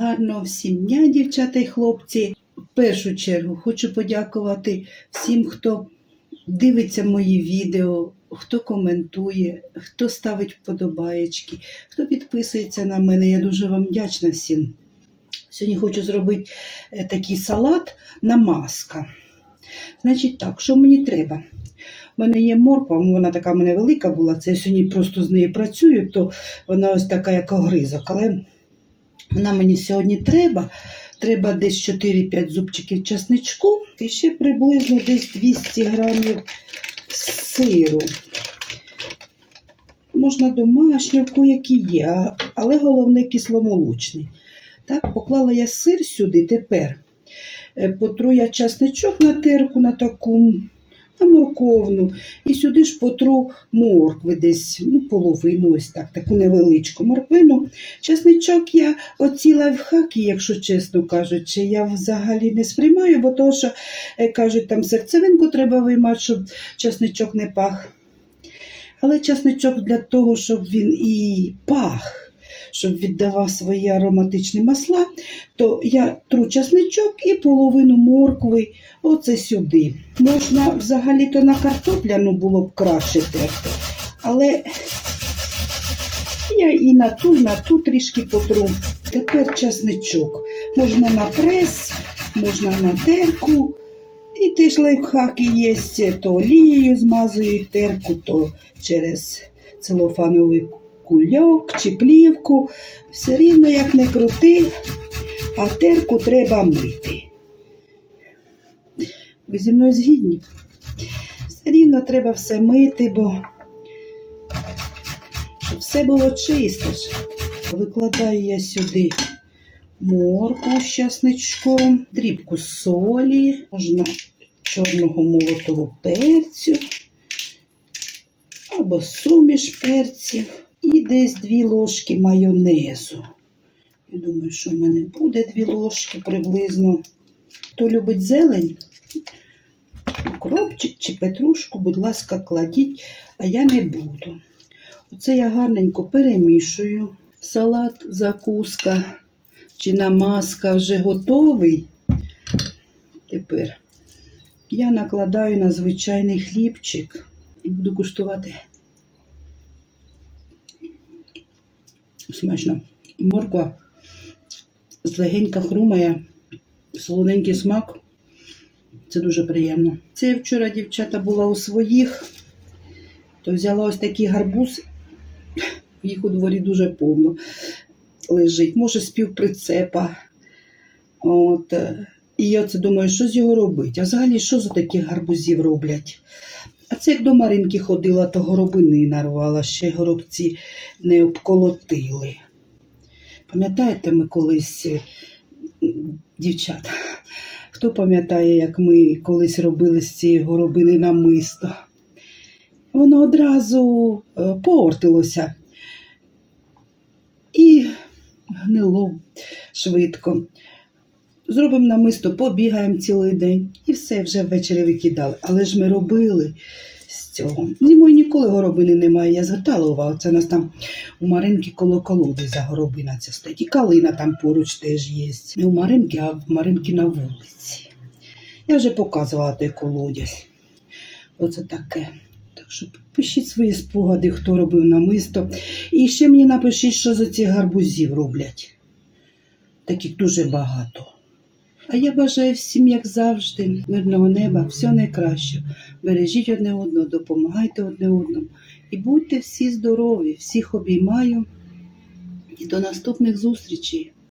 Гарного всім дня, дівчата і хлопці. В першу чергу хочу подякувати всім, хто дивиться мої відео, хто коментує, хто ставить вподобаєчки, хто підписується на мене. Я дуже вам вдячна всім. Сьогодні хочу зробити е, такий салат на маска. Значить так, що мені треба? У мене є морква, вона така в мене велика була, це я сьогодні просто з нею працюю, то вона ось така, як огризок. Але вона мені сьогодні треба. Треба десь 4-5 зубчиків часничку і ще приблизно десь 200 грамів сиру. Можна домашнього, який є, але головне кисломолочний. Так, поклала я сир сюди тепер. е, Потру я часничок на терку на таку, на морковну. І сюди ж потру моркви десь, ну, половину, ось так, таку невеличку морквину. Часничок я оці лайфхаки, якщо чесно кажучи, я взагалі не сприймаю, бо то, що е, кажуть, там серцевинку треба виймати, щоб часничок не пах. Але часничок для того, щоб він і пах, щоб віддавав свої ароматичні масла, то я тру часничок і половину моркви оце сюди. Можна взагалі-то на картопляну було б краще терти, але я і на ту, і на ту трішки потру. Тепер часничок. Можна на прес, можна на терку. І теж лайфхаки є, то олією змазують терку, то через целофановий кульок чи плівку. Все рівно як не крути, а терку треба мити. Ви зі мною згідні? Все рівно треба все мити, бо щоб все було чисто. Викладаю я сюди моркву з часничком, дрібку солі, можна чорного молотого перцю або суміш перців і десь дві ложки майонезу. Я думаю, що в мене буде дві ложки приблизно. Хто любить зелень, укропчик чи петрушку, будь ласка, кладіть, а я не буду. Оце я гарненько перемішую. Салат, закуска чи намазка вже готовий. Тепер я накладаю на звичайний хлібчик і буду куштувати. Смачно. Морква легенька хрумає, солоденький смак. Це дуже приємно. Це я вчора дівчата була у своїх, то взяла ось такий гарбуз, їх у дворі дуже повно лежить, може, з півприцепа. От. е, І я це думаю, що з його робити? А взагалі, що за таких гарбузів роблять? А це як до Маринки ходила, то горобини нарвала, ще горобці не обколотили. Пам'ятаєте, ми колись, е, дівчата, хто пам'ятає, як ми колись робили з цієї горобини намисто? Воно одразу е, портилося і гнило швидко. Зробимо намисто, побігаємо цілий день і все вже ввечері викидали. Але ж ми робили з цього. Зимою ніколи горобини немає. Я згадала увагу. Це у нас там у Маринки коло колоди за горобина це стоїть. І калина там поруч теж є. Не у Маринки, а в Маринки на вулиці. Я вже показувала той колодязь. Оце таке. Так що пишіть свої спогади, хто робив намисто. І ще мені напишіть, що за ці гарбузів роблять. Таких дуже багато. А я бажаю всім, як завжди, мирного неба, всього найкращого. Бережіть одне одного, допомагайте одне одному. І будьте всі здорові, всіх обіймаю. І до наступних зустрічей.